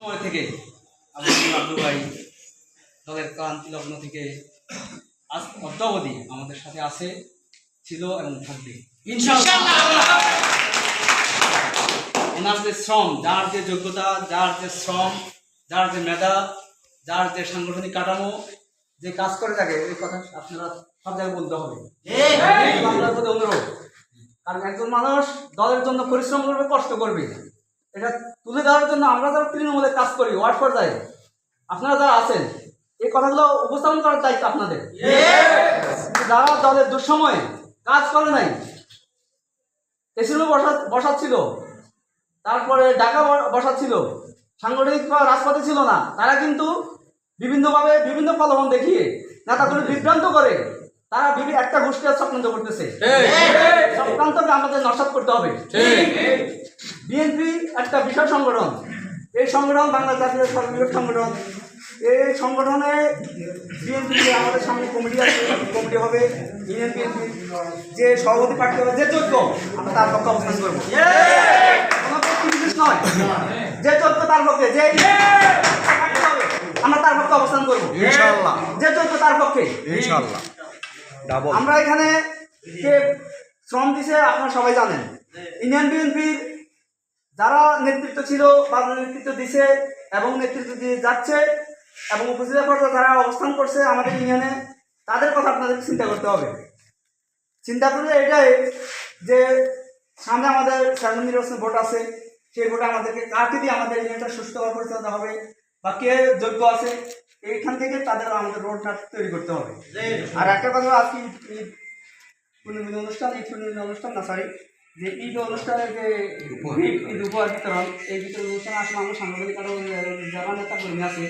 সময় থেকে ভাই দলের ক্রান্তি লগ্ন থেকে আজ অদ্যাবধি আমাদের সাথে আছে ছিল এবং থাকবে। ওনার যে শ্রম যার যে যোগ্যতা যার যে শ্রম যার যে মেধা যার যে সাংগঠনিক কাঠামো যে কাজ করে থাকে এই কথা আপনারা সব জায়গায় বলতে হবে। এই বাংলার প্রতি অনুরোধ। কারণ একজন মানুষ দলের জন্য পরিশ্রম করবে কষ্ট করবে। এটা তুলে দেওয়ার জন্য আমরা যারা তৃণমূলে কাজ করি ওয়ার্ড পর্যায়ে আপনারা যারা আছেন এই কথাগুলো উপস্থাপন করার দায়িত্ব আপনাদের। যারা দলের দুঃসময়ে কাজ করে নাই এসিরও বসা বসাচ্ছিল তারপরে ঢাকা বসাচ্ছিল সাংগঠনিক বা রাজপথে ছিল না তারা কিন্তু বিভিন্নভাবে বিভিন্ন প্রলোভন দেখিয়ে নেতাগুলো বিভ্রান্ত করে তারা বিভি- একটা গোষ্ঠী চক্রান্ত করতেছে। চক্রান্তকে আমাদের নস্বাত করতে হবে। বিএনপি একটা বিশাল সংগঠন। এই সংগঠন বাংলা জাতীয় সর্ববৃহৎ সংগঠন। এই সংগঠনে বিএনপি আমাদের সামনে কমিটি আছে কমিটি হবে ইউনিয়ন বিএনপি যে সভাপতি প্রার্থী হবে যে যোগ্য আমরা তার পক্ষে অবস্থান করব। কোনো ব্যক্তি বিশেষ নয়। যে যোগ্য তার পক্ষে যে আমরা তার পক্ষে অবস্থান করব। ইনশাআল্লাহ। যে যোগ্য তার পক্ষে। ইনশাআল্লাহ। আমরা এখানে যে শ্রম দিছে আপনারা সবাই জানেন। ইন্ডিয়ান বিএনপির যারা নেতৃত্ব ছিল বা নেতৃত্ব দিছে এবং নেতৃত্ব দিয়ে যাচ্ছে এবং উপজেলা পর্যায়ে যারা অবস্থান করছে আমাদের ইউনিয়নে তাদের কথা আপনাদের চিন্তা করতে হবে। চিন্তা করলে এটাই যে সামনে আমাদের চেয়ারম্যান নির্বাচন ভোট আছে সেই ভোটে আমাদেরকে কাকে দিয়ে আমাদের ইউনিয়নটা সুস্থভাবে পরিচালনা হবে বা কে যোগ্য আছে এইখান থেকে তাদের আমাদের রোড ম্যাপ তৈরি করতে হবে। আর একটা কথা আজকে অনুষ্ঠান এই অনুষ্ঠান না সরি যে ঈদ অনুষ্ঠানে যে ঈদ উপহার বিতরণ এই বিতরণ অনুষ্ঠানে আসলে আমরা সাংবাদিক আরও যারা নেতা কর্মী আছে